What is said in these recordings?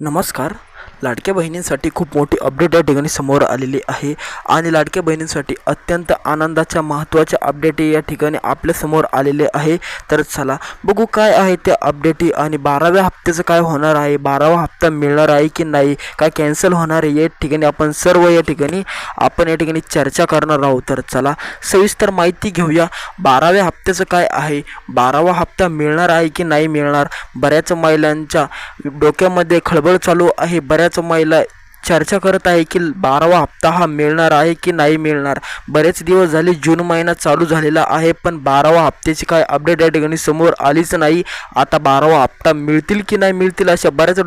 नमस्कार. लाडक्या बहिणींसाठी खूप मोठी अपडेट या ठिकाणी समोर आलेली आहे. आणि लाडक्या बहिणींसाठी अत्यंत आनंदाच्या महत्त्वाच्या अपडेट या ठिकाणी आपल्यासमोर आलेले आहे. तर चला बघू काय आहे त्या अपडेटी आणि बाराव्या हप्त्याचं काय होणार आहे? बारावा हप्ता मिळणार आहे की नाही? काय कॅन्सल होणार आहे? या ठिकाणी आपण सर्व या ठिकाणी आपण या ठिकाणी चर्चा करणार आहोत. तर चला सविस्तर माहिती घेऊया. बाराव्या हप्त्याचं काय आहे? बारावा हप्ता मिळणार आहे की नाही मिळणार? बऱ्याच महिलांच्या डोक्यामध्ये खळबळ चालू आहे. बऱ्याच महिला चर्चा करत आहे की बारावा हप्ता हा मिळणार आहे की नाही मिळणार? बरेच दिवस झाले जून महिना चालू झालेला आहे पण बारावा हप्त्याची काय अपडेट या ठिकाणी समोर आलीच नाही. आता बारावा हप्ता मिळतील की नाही मिळतील अशा बऱ्याच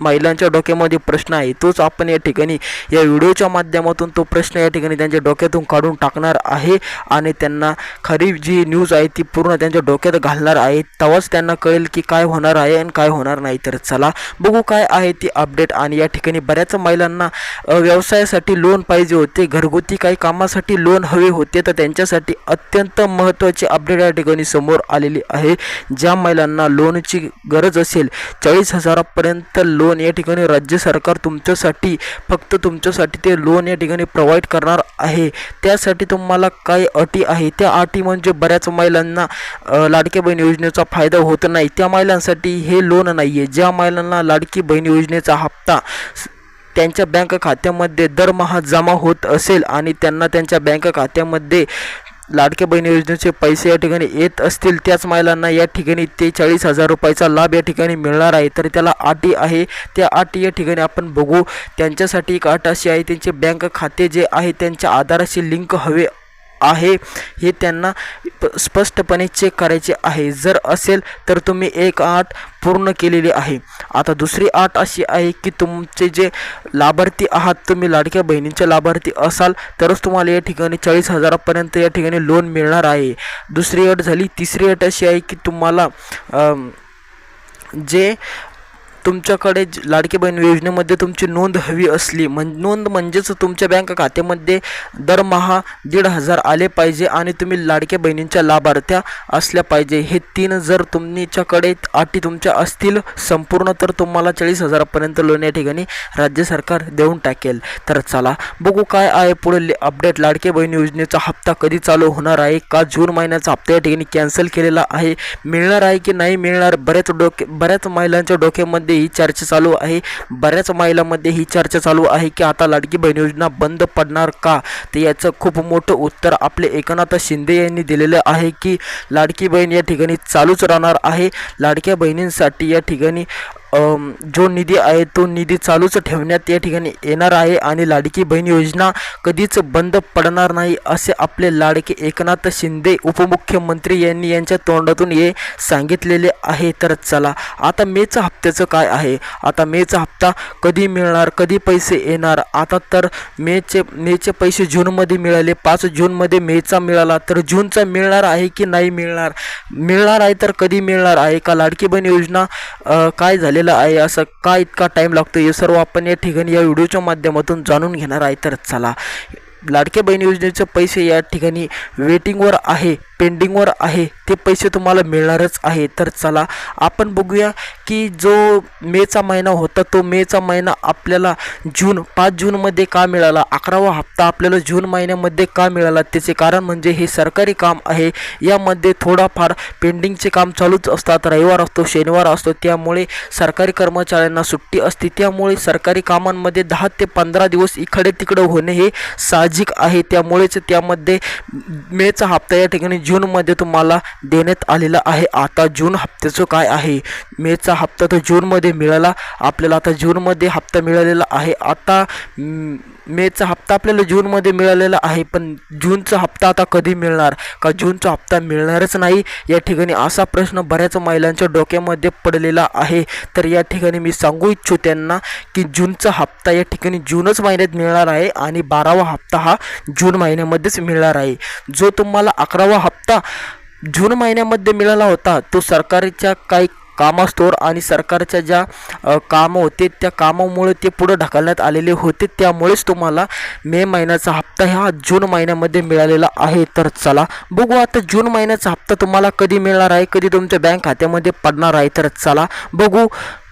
महिलांच्या डोक्यामध्ये प्रश्न आहे. तोच आपण या ठिकाणी या व्हिडिओच्या माध्यमातून तो प्रश्न या ठिकाणी त्यांच्या डोक्यातून काढून टाकणार आहे आणि त्यांना खरी जी न्यूज आहे ती पूर्ण त्यांच्या डोक्यात घालणार आहे. तेव्हाच त्यांना कळेल की काय होणार आहे आणि काय होणार नाही. तर चला बघू काय आहे ती अपडेट आणि या ठिकाणी बऱ्याच महिलांना व्यवसायासाठी लोन पाहिजे होते. घरगुती काही कामासाठी लोन हवे होते तर त्यांच्यासाठी अत्यंत महत्त्वाची अपडेट या ठिकाणी समोर आलेली आहे. ज्या महिलांना लोनची गरज असेल चाळीस हजारापर्यंत लोन लोन या ठिकाणी राज्य सरकार तुमच्यासाठी फक्त तुमच्यासाठी ते लोन या ठिकाणी प्रोव्हाइड करणार आहे. त्यासाठी तुम्हाला काय अटी आहे. त्या अटी म्हणजे बऱ्याच महिलांना लाडक्या लाडकी बहीण योजनेचा फायदा होत नाही. त्या महिलांसाठी हे लोन नाही आहे ज्या महिलांना लाडकी बहीण योजनेचा हप्ता त्यांच्या बँक खात्यामध्ये दरमहा जमा होत असेल आणि त्यांना त्यांच्या बँक खात्यामध्ये लाडक्या बहीण योजनेचे पैसे या ठिकाणी येत असतील त्याच महिलांना या ठिकाणी ते चाळीस हजार रुपयाचा लाभ या ठिकाणी मिळणार आहे. तर त्याला अटी आहे. त्या अटी या ठिकाणी आपण बघू. त्यांच्यासाठी एक अट अशी आहे त्यांचे बँक खाते जे आहे त्यांच्या आधाराशी लिंक हवे आहे हे त्यांना प- स्पष्टपणे चेक करायचे आहे. जर असेल तर तुम्ही एक आठ पूर्ण केलेली आहे. आता दुसरी आठ अशी आहे की तुमचे जे लाभार्थी आहात तुम्ही लाडक्या बहिणींचे लाभार्थी असाल तरच तुम्हाला या ठिकाणी चाळीस हजारापर्यंत या ठिकाणी लोन मिळणार आहे. दुसरी अट झाली तिसरी अट अशी आहे की तुम्हाला जे तुमच्याकडे लाडके लाडकी बहीण योजनेमध्ये तुमची नोंद हवी असली म्हण नोंद म्हणजेच तुमच्या बँक खात्यामध्ये दरमहा दीड हजार आले पाहिजे आणि तुम्ही लाडक्या बहिणींच्या लाभार्थ्या असल्या पाहिजे. हे तीन जर तुमच्याकडे अटी तुमच्या असतील संपूर्ण तर तुम्हाला चाळीस हजारापर्यंत लोन या ठिकाणी राज्य सरकार देऊन टाकेल. तर चला बघू काय आहे पुढे अपडेट लाडके बहीण योजनेचा हप्ता कधी चालू होणार आहे? का जून महिन्याचा हप्ता या ठिकाणी कॅन्सल केलेला आहे? मिळणार आहे की नाही मिळणार? बऱ्याच डोके बऱ्याच महिलांच्या डोक्यामध्ये ही चर्चा चालू आहे. बऱ्याच महिलांमध्ये ही चर्चा चालू आहे की आता लाडकी बहीण योजना बंद पडणार का? तर याचं खूप मोठं उत्तर आपले एकनाथ शिंदे यांनी दिलेलं आहे की लाडकी बहीण या ठिकाणी चालूच राहणार आहे. लाडक्या बहिणींसाठी या ठिकाणी जो निधी आहे तो निधी चालूच ठेवण्यात या ठिकाणी येणार आहे आणि लाडकी बहीण योजना कधीच बंद पडणार नाही असे आपले लाडके एकनाथ शिंदे उपमुख्यमंत्री यांनी यांच्या तोंडातून हे सांगितलेले आहे. तर चला आता मेचं हप्त्याचं काय आहे? आता मेचा हप्ता कधी मिळणार? कधी पैसे येणार? आता तर मेचे मेचे पैसे जूनमध्ये मिळाले. पाच जूनमध्ये मेचा मिळाला. तर जूनचा मिळणार आहे की नाही मिळणार? मिळणार आहे तर कधी मिळणार आहे? का लाडकी बहीण योजना काय झाले झालेलं आहे. असं का इतका टाईम लागतो हे सर्व आपण या ठिकाणी या व्हिडिओच्या माध्यमातून जाणून घेणार आहे. तर चला लाडक्या बहीण योजनेचे पैसे या ठिकाणी वेटिंगवर आहे पेंडिंगवर आहे. ते पैसे तुम्हाला मिळणारच आहे. तर चला आपण बघूया की जो मेचा महिना होता तो मेचा महिना आपल्याला जून पाच जूनमध्ये का मिळाला? अकरावा हप्ता आपल्याला जून महिन्यामध्ये का मिळाला? त्याचे कारण म्हणजे हे सरकारी काम आहे. यामध्ये थोडाफार पेंडिंगचे काम चालूच असतात. रविवार असतो शनिवार असतो त्यामुळे सरकारी कर्मचाऱ्यांना सुट्टी असते. त्यामुळे सरकारी कामांमध्ये दहा ते पंधरा दिवस इकडे तिकडे होणे हे साहजिक आहे. त्यामुळेच त्यामध्ये मेचा हप्ता या ठिकाणी जूनमध्ये तुम्हाला देण्यात आलेला आहे. आता जून हप्त्याचं काय आहे? मेचा हप्ता तर जूनमध्ये मिळाला. आपल्याला आता जूनमध्ये हप्ता मिळालेला आहे. आता मेचा हप्ता आपल्याला जूनमध्ये मिळालेला आहे पण जूनचा हप्ता आता कधी मिळणार? का जूनचा हप्ता मिळणारच नाही? या ठिकाणी असा प्रश्न बऱ्याच महिलांच्या डोक्यामध्ये पडलेला आहे. तर या ठिकाणी मी सांगू इच्छितो त्यांना की जूनचा हप्ता या ठिकाणी जूनच महिन्यात मिळणार आहे आणि बारावा हप्ता हा जून महिन्यामध्येच मिळणार आहे. जो तुम्हाला अकरावा हप्ता जून महिन्यामध्ये मिळाला होता तो सरकारच्या काही कामास्तोर आणि सरकारच्या ज्या कामं होते त्या कामामुळे ते पुढं ढकलण्यात आलेले होते. त्यामुळेच तुम्हाला मे महिन्याचा हप्ता हा जून महिन्यामध्ये मिळालेला आहे. तर चला बघू आता जून महिन्याचा हप्ता तुम्हाला कधी मिळणार आहे कधी तुमच्या बँक खात्यामध्ये पडणार आहे. तर चला बघू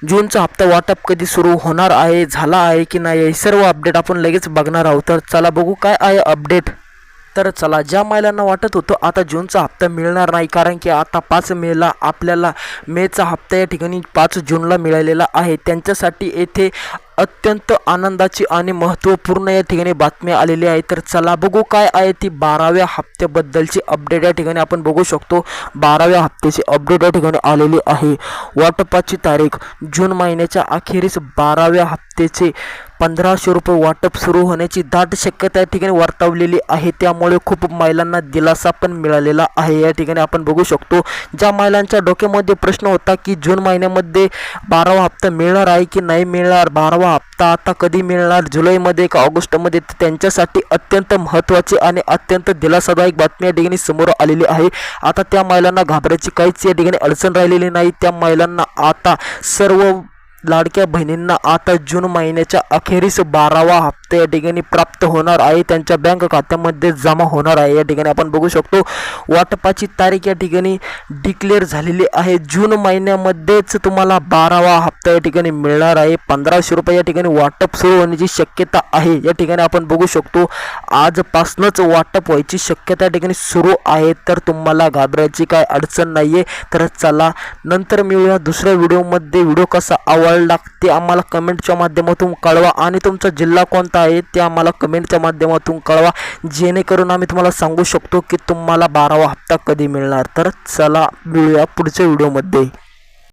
जूनचा हप्ता वाटप कधी सुरू होणार आहे झाला आहे की नाही हे सर्व अपडेट आपण लगेच बघणार आहोत. तर चला बघू काय आहे अपडेट. तर चला ज्या महिलांना वाटत होतं आता जूनचा हप्ता मिळणार नाही कारण की आता पाच मेला आपल्याला मेचा हप्ता या ठिकाणी पाच जूनला मिळालेला आहे. त्यांच्यासाठी येथे अत्यंत आनंदाची आणि महत्त्वपूर्ण या ठिकाणी बातमी आलेली आहे. तर चला बघू काय आहे ती बाराव्या हप्त्याबद्दलची अपडेट या ठिकाणी आपण बघू शकतो. बाराव्या हप्त्याची अपडेट या ठिकाणी आलेली आहे. वाटपाची तारीख जून महिन्याच्या अखेरीस बाराव्या हप्त्याचे पंधराशे रुपये वाटप सुरू होण्याची दाट शक्यता या ठिकाणी वर्तवलेली आहे. त्यामुळे खूप महिलांना दिलासा पण मिळालेला आहे. या ठिकाणी आपण बघू शकतो ज्या महिलांच्या डोक्यामध्ये प्रश्न होता की जून महिन्यामध्ये बारावा हप्ता मिळणार आहे की नाही मिळणार? बारावा हप्ता आता कधी मिळणार? जुलैमध्ये का ऑगस्टमध्ये? त्यांच्यासाठी अत्यंत महत्त्वाची आणि अत्यंत दिलासादायक बातमी या ठिकाणी समोर आलेली आहे. आता त्या महिलांना घाबरायची काहीच या ठिकाणी अडचण राहिलेली नाही. त्या महिलांना आता सर्व लाडक्या बहिणींना आता जून महिन्याच्या अखेरीस बारावा हप्ता या ठिकाणी प्राप्त होणार आहे. त्यांच्या बँक खात्यामध्ये जमा होणार आहे. या ठिकाणी आपण बघू शकतो वाटपाची तारीख या ठिकाणी डिक्लेअर झालेली आहे. जून महिन्यामध्येच तुम्हाला बारावा हप्ता या ठिकाणी मिळणार आहे. पंधराशे रुपये या ठिकाणी वाटप सुरू होण्याची शक्यता आहे. या ठिकाणी आपण बघू शकतो आजपासूनच वाटप व्हायची शक्यता या ठिकाणी सुरू आहे. तर तुम्हाला घाबरायची काय अडचण नाही आहे तर चला नंतर मिळूया दुसऱ्या व्हिडिओमध्ये. व्हिडिओ कसा कळला ते आम्हाला कमेंटच्या माध्यमातून कळवा. आणि तुमचा जिल्हा कोणता आहे ते आम्हाला कमेंटच्या माध्यमातून कळवा. जेणेकरून आम्ही तुम्हाला सांगू शकतो की तुम्हाला बारावा हप्ता कधी मिळणार. तर चला मिळूया पुढच्या व्हिडिओमध्ये.